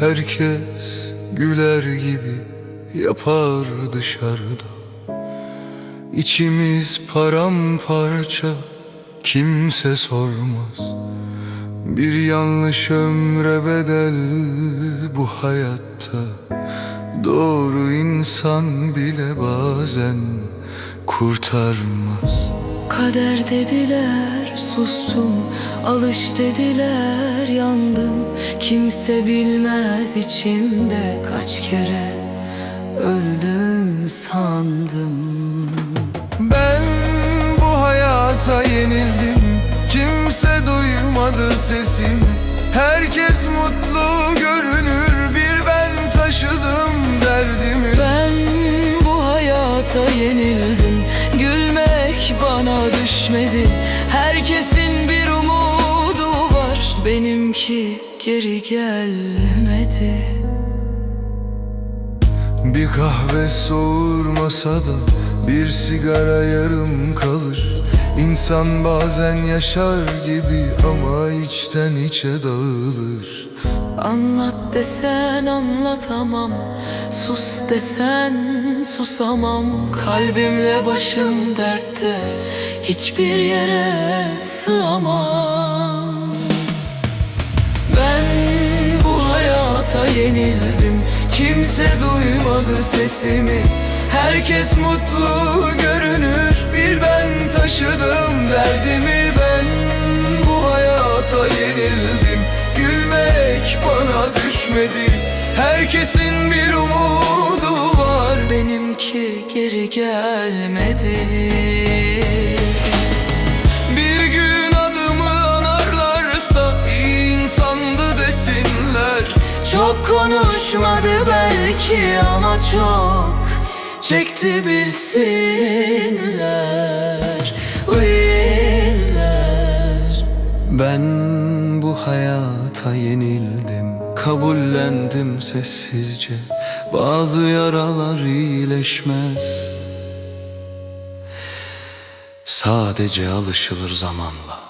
herkes güler gibi yapar dışarıda. İçimiz paramparça kimse sormaz. Bir yanlış ömre bedel bu hayatta. Doğru insan bile bazen kurtarmaz Kader dediler sustum Alış dediler yandım. Kimse bilmez içimde kaç kere Öldüm sandım. Ben bu hayata yenildim Kimse duymadı sesimi. Herkes mutlu görünür bana düşmedi. Herkesin bir umudu var. Benimki geri gelmedi. Bir kahve soğur masada Bir sigara yarım kalır. İnsan bazen yaşar gibi Ama içten içe dağılır Anlat desen anlatamam. Sus desen susamam. Kalbimle başım dertte. Hiçbir yere sığamam. Ben bu hayata yenildim. Kimse duymadı sesimi. Herkes mutlu görünür düşmedi Herkesin bir umudu var. Benimki geri gelmedi. Bir gün adımı anarlarsa iyi insandı desinler. Çok konuşmadı belki ama çok Çekti bilsinler bu hayata yenildim Kabullendim sessizce. Bazı yaralar iyileşmez. Sadece alışılır zamanla